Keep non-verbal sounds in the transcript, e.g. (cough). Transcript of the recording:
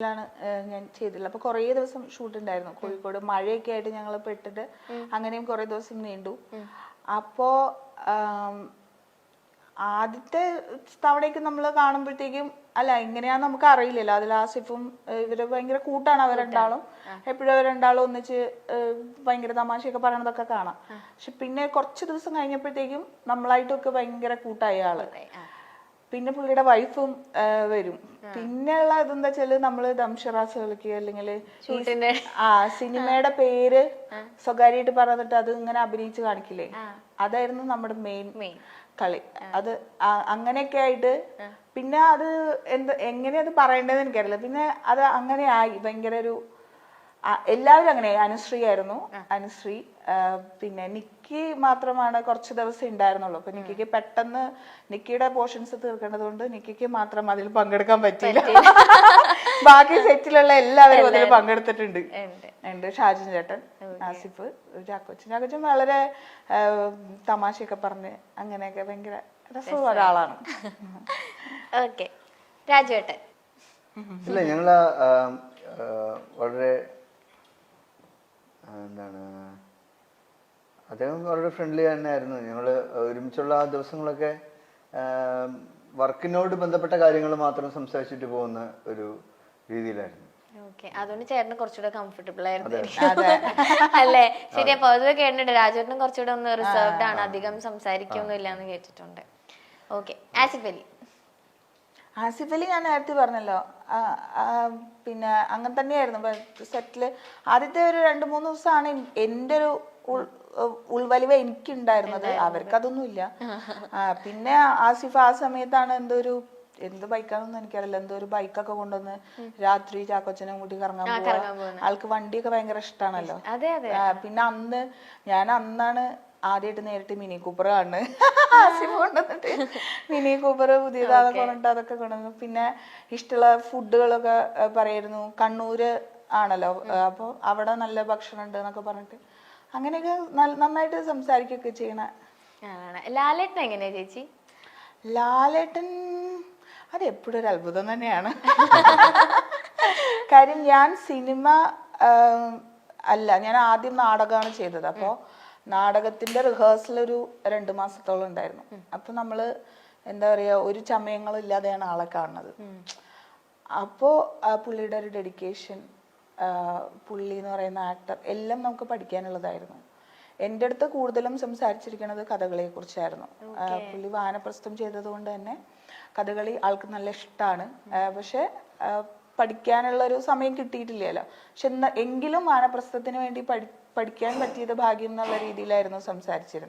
ാണ് ഞാൻ ചെയ്തിട്ടുള്ളത്. അപ്പൊ കുറേ ദിവസം ഷൂട്ട് ഉണ്ടായിരുന്നു കോഴിക്കോട് മഴയൊക്കെ ആയിട്ട് ഞങ്ങൾ പെട്ടിട്ട് അങ്ങനെയും കുറേ ദിവസം നീണ്ടു. അപ്പോ ആദ്യത്തെ തവണയൊക്കെ നമ്മൾ കാണുമ്പോഴത്തേക്കും അല്ല എങ്ങനെയാന്ന് നമുക്ക് അറിയില്ലല്ലോ അതിൽ ആസിഫും ഇവർ ഭയങ്കര കൂട്ടാണ് അവർ രണ്ടാളും. എപ്പോഴും അവർ രണ്ടാളും ഒന്നിച്ച് ഭയങ്കര തമാശയൊക്കെ പറയണതൊക്കെ കാണാം. പക്ഷെ പിന്നെ കുറച്ച് ദിവസം കഴിഞ്ഞപ്പോഴത്തേക്കും നമ്മളായിട്ടൊക്കെ ഭയങ്കര കൂട്ടായ ആൾ. പിന്നെ പുള്ളിയുടെ വൈഫും വരും. പിന്നെ ഉള്ള ഇതെന്താ വെച്ചാൽ നമ്മൾ ദംഷറാസ് കളിക്കുക അല്ലെങ്കിൽ ആ സിനിമയുടെ പേര് സ്വകാര്യമായിട്ട് പറഞ്ഞിട്ട് അത് ഇങ്ങനെ അഭിനയിച്ച് കാണിക്കില്ലേ? അതായിരുന്നു നമ്മുടെ മെയിൻ കളി. അത് അങ്ങനെയൊക്കെ ആയിട്ട് പിന്നെ അത് എന്ത് എങ്ങനെയാ അത് പറയേണ്ടതെന്ന് എനിക്കറിയില്ല. പിന്നെ അത് അങ്ങനെ ആയി. ഭയങ്കര ഒരു എല്ലാവരും അങ്ങനെ. അനുശ്രീ ആയിരുന്നു. അനുശ്രീ പിന്നെ നിക്കി മാത്രമാണ് കുറച്ച് ദിവസം ഉണ്ടായിരുന്നുള്ളൂ. അപ്പൊ നിക്കിക്ക് പെട്ടെന്ന് നിക്കിയുടെ പോർഷൻസ് തീർക്കേണ്ടത് കൊണ്ട് നിക്കിക്ക് മാത്രം അതിൽ പങ്കെടുക്കാൻ പറ്റിയില്ല. (laughs) ബാക്കി സെറ്റിലുള്ള എല്ലാവരും അതിൽ പങ്കെടുത്തിട്ടുണ്ട്. ഉണ്ട്. ഷാജിൻ ചേട്ടൻ ആസിഫ് ചാക്കോച്ചൻ ചാക്കോച്ചൻ വളരെ തമാശയൊക്കെ പറഞ്ഞ് അങ്ങനെയൊക്കെ ഭയങ്കര രസമുള്ള ഒരാളാണ്. (laughs) ഓക്കെ. രാജുവേട്ടൻ ഇല്ല ഞങ്ങൾ വളരെ എന്താണ് അദ്ദേഹം വളരെ ഫ്രണ്ട്ലി തന്നെയായിരുന്നു. ഞങ്ങൾ ഒരുമിച്ചുള്ള ആ ദിവസങ്ങളൊക്കെ വർക്കിനോട് ബന്ധപ്പെട്ട കാര്യങ്ങൾ മാത്രം സംസാരിച്ചിട്ട് പോകുന്ന ഒരു രീതിയിലായിരുന്നു. ഓക്കെ അതുകൊണ്ട് ചേട്ടന് കുറച്ചുകൂടെ കംഫർട്ടബിൾ ആയിരുന്നു അല്ലേ? ശരിയാ പൊതുവെ കേട്ടിട്ടുണ്ട്. രാജേട്ടനും കുറച്ചുകൂടെ ഒന്ന് റിസർവ്ഡ് ആണ്. അധികം സംസാരിക്കൊന്നുമില്ല എന്ന് കേട്ടിട്ടുണ്ട്. ഓക്കെ ആസിഫ് അലി. ആസിഫ് അലി ഞാൻ നേരത്തെ പറഞ്ഞല്ലോ. പിന്നെ അങ്ങനെ തന്നെയായിരുന്നു. സെറ്റിൽ ആദ്യത്തെ ഒരു രണ്ട് മൂന്ന് ദിവസമാണ് എന്റെ ഒരു ഉൾവലിവ എനിക്കുണ്ടായിരുന്നത്. അവർക്കതൊന്നുമില്ല. ഇല്ല പിന്നെ ആസിഫ് ആ സമയത്താണ് എന്തോ ഒരു എന്ത് ബൈക്കാണെന്ന് എനിക്കറിയില്ല. എന്തോ ഒരു ബൈക്കൊക്കെ കൊണ്ടുവന്ന് രാത്രി ചാക്കൊച്ചനും കൂട്ടി കറങ്ങാൻ പോവാ. ആൾക്ക് വണ്ടിയൊക്കെ ഭയങ്കര ഇഷ്ടമാണല്ലോ അതെ അതെ. പിന്നെ അന്ന് ഞാൻ അന്നാണ് ആദ്യമായിട്ട് നേരിട്ട് മിനി കൂപ്പർ കാണുന്നത്. ആസിഫ് കൊണ്ടുവന്നിട്ട്. മിനി കൂപ്പർ പുതിയതാകെ കൊണ്ടിട്ട് അതൊക്കെ കൊണ്ടുവന്നു. പിന്നെ ഇഷ്ടമുള്ള ഫുഡുകളൊക്കെ പറയായിരുന്നു. കണ്ണൂര് ആണല്ലോ. അപ്പോൾ അവിടെ നല്ല ഭക്ഷണം ഉണ്ട് എന്നൊക്കെ പറഞ്ഞിട്ട്. അങ്ങനെയൊക്കെ നന്നായിട്ട് സംസാരിക്കുകയൊക്കെ ചെയ്യണ. ലാലേട്ടൻ എങ്ങനെയാ ചേച്ചി? ലാലേട്ടൻ അത് എപ്പോഴും ഒരു അത്ഭുതം തന്നെയാണ്. കാര്യം ഞാൻ സിനിമ അല്ല ഞാൻ ആദ്യം നാടകമാണ് ചെയ്തത്. അപ്പോൾ നാടകത്തിന്റെ റിഹേഴ്സൽ ഒരു രണ്ട് മാസത്തോളം ഉണ്ടായിരുന്നു. അപ്പൊ നമ്മൾ എന്താ പറയാ ഒരു ചമയങ്ങളും ഇല്ലാതെയാണ് ആളെ കാണുന്നത്. അപ്പോൾ പുള്ളിയുടെ ഒരു ഡെഡിക്കേഷൻ പുള്ളി എന്ന് പറയുന്ന ആക്ടർ എല്ലാം നമുക്ക് പഠിക്കാനുള്ളതായിരുന്നു. എന്റെ അടുത്ത് കൂടുതലും സംസാരിച്ചിരിക്കുന്നത് കഥകളിയെ കുറിച്ചായിരുന്നു പുള്ളി വാനപ്രസ്ഥം ചെയ്തതുകൊണ്ട് തന്നെ കഥകളി ആൾക്ക് നല്ല ഇഷ്ടമാണ് പക്ഷെ പഠിക്കാനുള്ള ഒരു സമയം കിട്ടിയിട്ടില്ലല്ലോ. പക്ഷെ എങ്കിലും വാനപ്രസ്ഥത്തിന് വേണ്ടി പഠി പഠിക്കാൻ പറ്റിയത് ഭാഗ്യം എന്നുള്ള രീതിയിലായിരുന്നു സംസാരിച്ചിരുന്നത്.